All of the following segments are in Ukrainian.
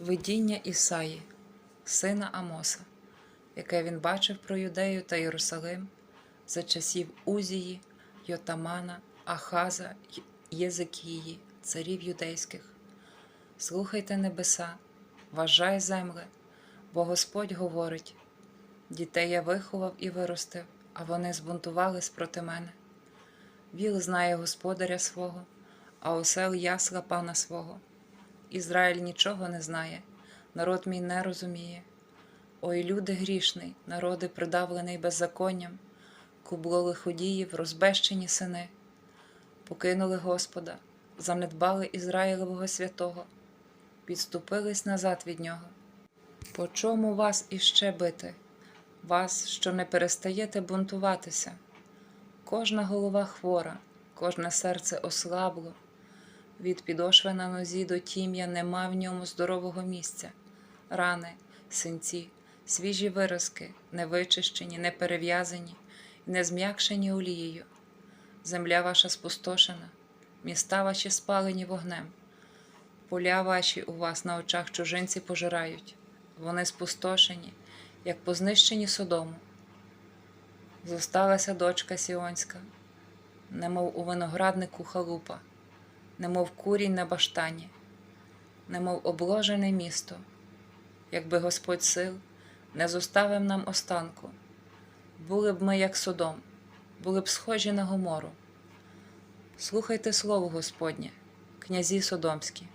Видіння Ісаї, сина Амоса, яке він бачив про Юдею та Єрусалим за часів Узії, Йотамана, Ахаза, Єзекії, царів юдейських. Слухайте небеса, вважай земле, бо Господь говорить: дітей я виховав і виростив, а вони збунтувались проти мене. Віл знає господаря свого, а осел ясла пана свого. Ізраїль нічого не знає, народ мій не розуміє. Ой, люди грішний, народи придавлений беззаконням, кубло лиходіїв, розбещені сини, покинули Господа, занедбали Ізраїлевого святого, підступились назад від нього. По чому вас іще бити? Вас, що не перестаєте бунтуватися? Кожна голова хвора, кожне серце ослабло. Від підошви на нозі до тім'я нема в ньому здорового місця. Рани, синці, свіжі виразки, не вичищені, не не зм'якшені олією. Земля ваша спустошена, міста ваші спалені вогнем. Поля ваші у вас на очах чужинці пожирають, вони спустошені, як познищені содому. Зосталася дочка Сіонська, немов у винограднику халупа, немов курінь на баштані, немов обложене місто, якби Господь сил не зоставив нам останку, були б ми, як Содом, були б схожі на Гомору. Слухайте слово Господнє, князі Содомські,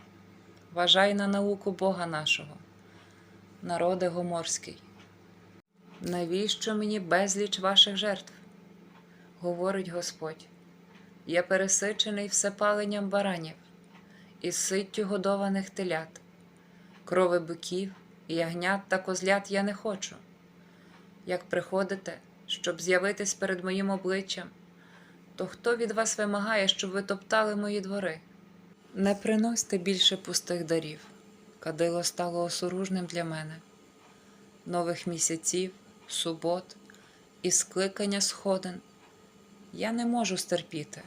вважай на науку Бога нашого, народе Гоморський. Навіщо мені безліч ваших жертв? говорить Господь. Я пересичений всепаленням баранів і ситтю годованих телят, крови биків, ягнят та козлят я не хочу. Як приходите, щоб з'явитись перед моїм обличчям, то хто від вас вимагає, щоб ви топтали мої двори? Не приносьте більше пустих дарів. Кадило стало осоружним для мене, нових місяців, субот і скликання сходин. Я не можу стерпіти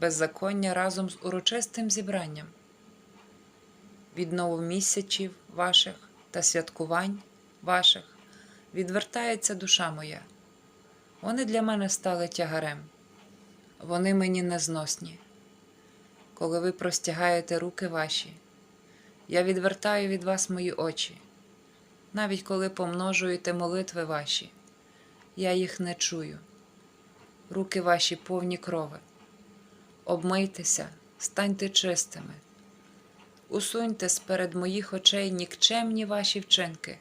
беззаконня разом з урочистим зібранням, від новомісячів ваших та святкувань ваших відвертається душа моя. Вони для мене стали тягарем, вони мені незносні. Коли ви простягаєте руки ваші, я відвертаю від вас мої очі, навіть коли помножуєте молитви ваші, я їх не чую. Руки ваші повні крови. Обмийтеся, станьте чистими, усуньте сперед моїх очей нікчемні ваші вчинки,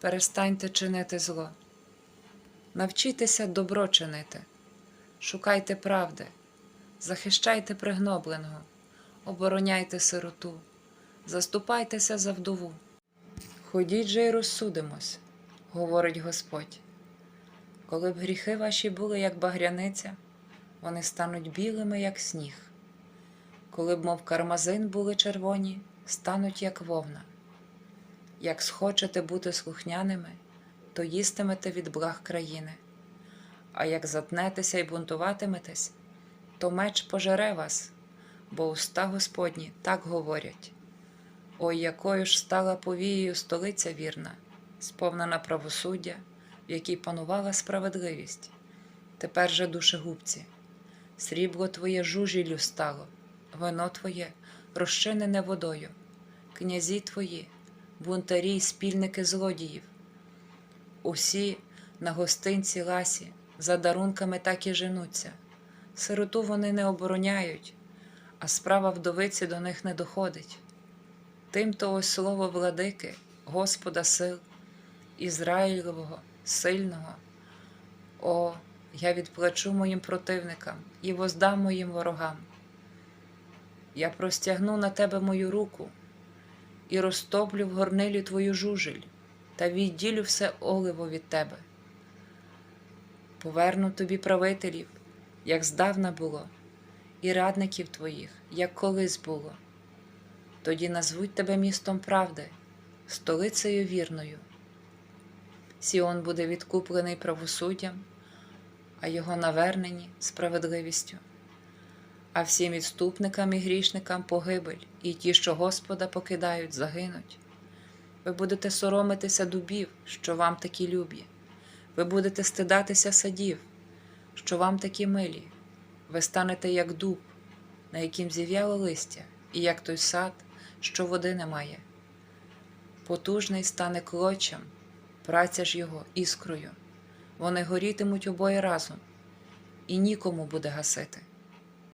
перестаньте чинити зло, навчіться добро чинити, шукайте правди, захищайте пригнобленого, обороняйте сироту, заступайтеся за вдову. Ходіть же й розсудимось, говорить Господь. Коли б гріхи ваші були, як багряниця, вони стануть білими, як сніг. Коли б, мов кармазин були червоні, стануть як вовна. Як схочете бути слухняними, то їстимете від благ країни, а як затнетеся і бунтуватиметесь, то меч пожере вас, бо уста Господні так говорять. Ой, якою ж стала повією столиця вірна, сповнена правосуддя, в якій панувала справедливість. Тепер же душегубці, срібло твоє жужіллю стало, вино твоє розчинене водою, князі твої, бунтарі й спільники злодіїв. Усі на гостинці ласі за дарунками так і женуться. Сироту вони не обороняють, а справа вдовиці до них не доходить. Тим то ось слово владики, Господа сил, Ізраїльового, сильного. О, я відплачу моїм противникам і воздам моїм ворогам. Я простягну на тебе мою руку і розтоплю в горнилі твою жужель та відділю все оливо від тебе. Поверну тобі правителів, як здавна було, і радників твоїх, як колись було. Тоді назвуть тебе містом правди, столицею вірною. Сіон буде відкуплений правосуддям, а його навернені справедливістю. а всім відступникам і грішникам погибель, і ті, що Господа покидають, загинуть. Ви будете соромитися дубів, що вам такі любі. Ви будете стидатися садів, що вам такі милі. Ви станете як дуб, на яким зів'яло листя, і як той сад, що води немає. Потужний стане клочем, праця ж його іскрою. Вони горітимуть обоє разом, і нікому буде гасити.